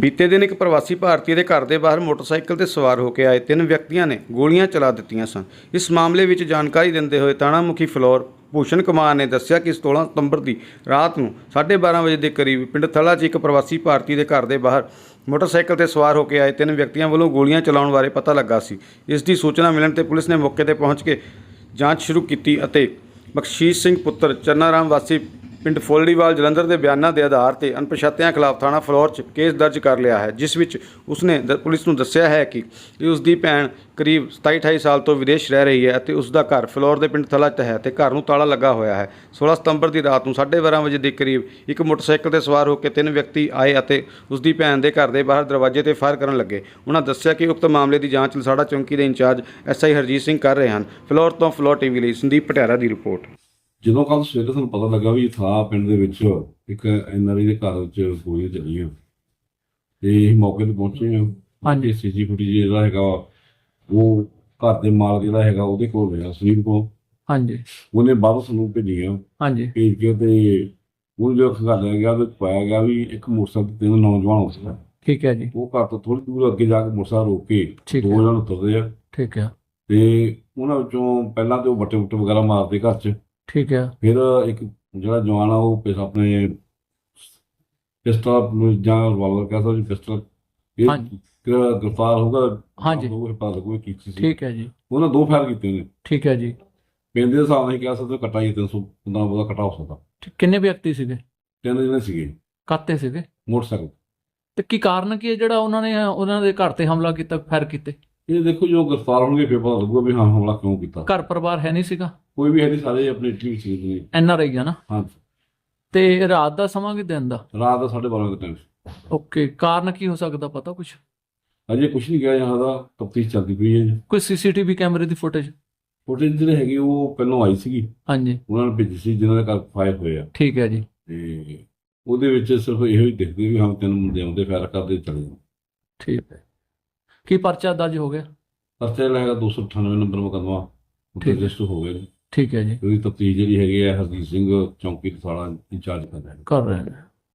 ਬੀਤੇ ਦਿਨ ਇੱਕ ਪ੍ਰਵਾਸੀ ਭਾਰਤੀ ਦੇ ਘਰ ਦੇ ਬਾਹਰ ਮੋਟਰਸਾਈਕਲ ਤੇ ਸਵਾਰ ਹੋ ਕੇ ਆਏ ਤਿੰਨ ਵਿਅਕਤੀਆਂ ਨੇ ਗੋਲੀਆਂ ਚਲਾ ਦਿੱਤੀਆਂ ਸਨ। ਇਸ ਮਾਮਲੇ ਵਿੱਚ ਜਾਣਕਾਰੀ ਦਿੰਦੇ ਹੋਏ ਥਾਣਾ ਮੁਖੀ ਫਲੋਰ ਭੂਸ਼ਣ ਕੁਮਾਰ ਨੇ ਦੱਸਿਆ ਕਿ 16 ਸਤੰਬਰ ਦੀ ਰਾਤ ਨੂੰ 12:30 ਵਜੇ ਦੇ ਕਰੀਬ ਪਿੰਡ ਥਲਾ 'ਚ ਇੱਕ ਪ੍ਰਵਾਸੀ ਭਾਰਤੀ ਦੇ ਘਰ ਦੇ ਬਾਹਰ ਮੋਟਰਸਾਈਕਲ ਤੇ ਸਵਾਰ ਹੋ ਕੇ ਆਏ ਤਿੰਨ ਵਿਅਕਤੀਆਂ ਵੱਲੋਂ ਗੋਲੀਆਂ ਚਲਾਉਣ ਬਾਰੇ ਪਤਾ ਲੱਗਾ ਸੀ। ਇਸ ਦੀ ਸੂਚਨਾ ਮਿਲਣ ਤੇ ਪੁਲਿਸ ਨੇ ਮੌਕੇ ਤੇ ਪਹੁੰਚ ਕੇ ਜਾਂਚ ਸ਼ੁਰੂ ਕੀਤੀ ਅਤੇ ਬਖਸ਼ੀਸ਼ ਸਿੰਘ ਪੁੱਤਰ ਚੰਨਾਰਾਮ ਵਾਸੀ ਪਿੰਡ ਫੋਲੜੀਵਾਲ ਜਲੰਧਰ ਦੇ ਬਿਆਨਾਂ ਦੇ ਆਧਾਰ ਤੇ ਅਣਪਛਾਤਿਆਂ ਖਿਲਾਫ ਥਾਣਾ ਫਲੋਰ 'ਚ ਕੇਸ ਦਰਜ ਕਰ ਲਿਆ ਹੈ, ਜਿਸ ਵਿੱਚ ਉਸਨੇ ਦ- ਪੁਲਿਸ ਨੂੰ ਦੱਸਿਆ ਹੈ ਕਿ ਕਿ ਉਸ ਦੀ ਭੈਣ ਕਰੀਬ 27-28 ਸਾਲ ਤੋਂ ਵਿਦੇਸ਼ ਰਹਿ ਰਹੀ ਹੈ ਅਤੇ ਉਸ ਦਾ ਘਰ ਫਲੋਰ ਦੇ ਪਿੰਡ ਥਲਾ 'ਚ ਹੈ ਤੇ ਘਰ ਨੂੰ ਤਾਲਾ ਲੱਗਾ ਹੋਇਆ ਹੈ। 16 ਸਤੰਬਰ ਦੀ ਰਾਤ ਨੂੰ 12:30 ਵਜੇ ਦੇ ਕਰੀਬ ਇੱਕ ਮੋਟਰਸਾਈਕਲ ਤੇ ਸਵਾਰ ਹੋ ਕੇ ਤਿੰਨ ਵਿਅਕਤੀ ਆਏ ਅਤੇ ਉਸ ਦੀ ਭੈਣ ਦੇ ਘਰ ਦੇ ਬਾਹਰ ਦਰਵਾਜ਼ੇ ਤੇ ਫਾਇਰ ਕਰਨ ਲੱਗੇ। ਉਹਨਾਂ ਦੱਸਿਆ ਕਿ ਉਕਤ ਮਾਮਲੇ ਦੀ ਜਾਂਚ ਲਸਾੜਾ ਚੌਂਕੀ ਦੇ ਇੰਚਾਰਜ ਐਸਆਈ ਹਰਜੀਤ ਸਿੰਘ ਕਰ ਰਹੇ ਹਨ। ਫਲੋਰ ਤੋਂ ਫਲੋਰ ਟੀਵੀ ਲਈ ਸੰਦੀਪ ਪਟਿਆਰਾ ਦੀ ਰਿਪੋਰਟ। ਜਦੋਂ ਕੱਲ ਸਵੇਰੇ ਸਾਨੂੰ ਪਤਾ ਲੱਗਾ ਵੀ ਥਾ ਪਿੰਡ ਦੇ ਵਿੱਚ ਇੱਕ ਐਨਆਰਆਈ ਦੇ ਘਰ ਵਿੱਚ ਗੋਲੀਆਂ ਚੱਲੀਆਂ। ਤੇ ਅਸੀਂ ਮੌਕੇ ਤੇ ਪਹੁੰਚੇ ਹਾਂ। ਹਾਂਜੀ। ਸੀਜੀ ਫੁਟੇਜ ਜਿਹੜਾ ਹੈਗਾ ਉਹ ਘਰ ਦੇ ਮਾਲਕ ਜਿਹੜਾ ਹੈਗਾ ਉਹਦੇ ਕੋਲ ਰਿਹਾ ਸੁਨੀਲ ਕੋਲ ਹਾਂਜੀ। ਉਹਨੇ ਬਾਹਰੋਂ ਸਾਨੂੰ ਭੇਜੀਆਂ। ਹਾਂਜੀ। ਭੇਜ ਕੇ ਤੇ ਉਹ ਜੋ ਖਗਾਲਿਆ ਗਿਆ ਤੇ ਪਾਇਆ ਗਿਆ ਵੀ ਇੱਕ ਮੋਟਰਸਾਈਕਲ ਤੇ ਤਿੰਨ ਨੌਜਵਾਨ ਹੋ ਸੀ ਠੀਕ ਹੈ ਜੀ। ਉਹ ਘਰ ਤੋਂ ਥੋੜੀ ਦੂਰ ਅੱਗੇ ਜਾ ਕੇ ਮੋਟਰਸਾਈਕਲ ਰੋਕ ਕੇ ਦੋ ਹੈ। ਜਣ ਉਤਰਦੇ ਆ। ਠੀਕ ਹੈ। ਤੇ ਉਹਨਾਂ ਵਿੱਚੋਂ ਪਹਿਲਾਂ ਤੇ ਉਹ ਬੱਟੇ ਬੁੱਟੇ ਵਗੈਰਾ ਮਾਰਦੇ ਘਰ 'ਚ। ਠੀਕ ਹੈ। ਫਿਰ ਇੱਕ ਜਿਹੜਾ ਜਵਾਨ ਆ ਉਹ ਪਿਸ ਆਪਣੇ ਪਿਸਟਲ ਜਾਂ ਰਿਵਾਲਵਰ ਕਹਿੰਦਾ ਜੀ ਪਿਸਟਲ। ਇਹ ਹਾਂਜੀ। ਗ੍ਰਿਫਤਾਰ ਹੋਊਗਾ ਹਾਂਜੀ। ਉਹ ਪਤਾ ਲੱਗੂਗਾ ਕੀ ਚੀਜ਼ ਸੀ। ਠੀਕ ਹੈ ਜੀ। ਉਹਨਾਂ ਦੋ ਫਾਇਰ ਕੀਤੇ ਨੇ। ਠੀਕ ਹੈ ਜੀ। ਪਿੰਡ ਦੇ ਹਿਸਾਬ ਨਾਲ ਕਹਿ ਸਕਦੇ ਕਟਾ ਹੀ 300 15 ਬੋਦਾ ਕਟਾ ਹੋ ਸਕਦਾ। ਕਿੰਨੇ ਵਿਅਕਤੀ ਸੀਗੇ? ਤਿੰਨ ਜਣੇ ਸੀਗੇ। ਕਾਤੇ ਸੀਗੇ? ਮੋਟਰਸਾਈਕਲ। ਤੇ ਕੀ ਕਾਰਨ ਕੀ ਹੈ ਜਿਹੜਾ ਉਹਨਾਂ ਨੇ ਉਹਨਾਂ ਦੇ ਘਰ ਤੇ ਹਮਲਾ ਕੀਤਾ ਫਾਇਰ ਕੀਤੇ? ਇਹ ਦੇਖੋ ਜੋ ਗ੍ਰਿਫਤਾਰ ਹੋਣਗੇ ਫਿਰ ਪਤਾ ਲੱਗੂਗਾ ਵੀ ਹਾਂ ਹਮਲਾ ਕਿਉਂ ਕੀਤਾ। ਘਰ ਪਰਿਵਾਰ ਹੈ ਨਹੀਂ ਸੀਗਾ? ਕੋਈ ਵੀ ਹੈ ਨਹੀਂ ਸਾਰੇ ਆਪਣੇ ਇਟਲੀ ਵਿੱਚ ਸੀਗੇ ਨੇ ਐਨ ਆਰ ਆਈ ਆ ਨਾ? ਹਾਂ ਤੇ ਰਾਤ ਦਾ ਸਮਾਂ ਕਿ ਦਿਨ ਦਾ? ਰਾਤ ਦਾ 12:30 ਦੇ ਟਾਈਮ ਓਕੇ ਕਾਰਨ ਕੀ ਹੋ ਸਕਦਾ ਪਤਾ ਕੁਝ ਅਜੇ ਕੁਝ ਨਹੀਂ ਗਿਆ ਜਹਾਂ ਦਾ ਤਫਤੀਸ਼ ਚੱਲਦੀ ਪਈ ਹੈ ਜੀ। ਕੋਈ ਸੀਸੀਟੀਵੀ ਕੈਮਰੇ ਦੀ ਫੁਟੇਜ? ਫੁਟੇਜ ਜਿਹੜੇ ਹੈਗੇ ਉਹ ਪਹਿਲਾਂ ਆਈ ਸੀਗੀ। ਹਾਂਜੀ। ਉਹਨਾਂ ਨੇ ਭੇਜੀ ਸੀ ਜਿਨ੍ਹਾਂ ਦੇ ਘਰ ਫਾਇਰ ਹੋਏ ਆ ਠੀਕ ਹੈ ਜੀ। ਤੇ ਉਹਦੇ ਵਿੱਚ ਸਿਰਫ ਇਹੋ ਹੀ ਦਿਖਦੇ ਵੀ ਹਾਂ ਤਿੰਨ ਮੁੰਡੇ ਆਉਂਦੇ ਫਾਇਰ ਕਰਦੇ ਚਲੇ। ਜਾਂਦੇ ਠੀਕ ਹੈ। ਕੀ ਪਰਚਾ ਦਰਜ ਹੋ ਗਿਆ? ਪਰਚਾ ਹੈਗਾ 298 ਨੰਬਰ ਮੁਕੱਦਮਾ। ਉੱਤੇ ਠੀਕ। ਰਜਿਸਟਰ ਹੋ ਗਿਆ ਜੀ ਠੀਕ ਹੈ ਜੀ। ਉਹਦੀ ਤਫਤੀਸ਼ ਜਿਹੜੀ ਹੈਗੀ ਹੈ ਹਰਜੀਤ ਸਿੰਘ ਚੌਂਕੀ ਸਾਲਾ ਇੰਚਾਰਜ ਕਰ ਰਿਹਾ ਹੈ ਕਰ ਰਹੇ ਨੇ।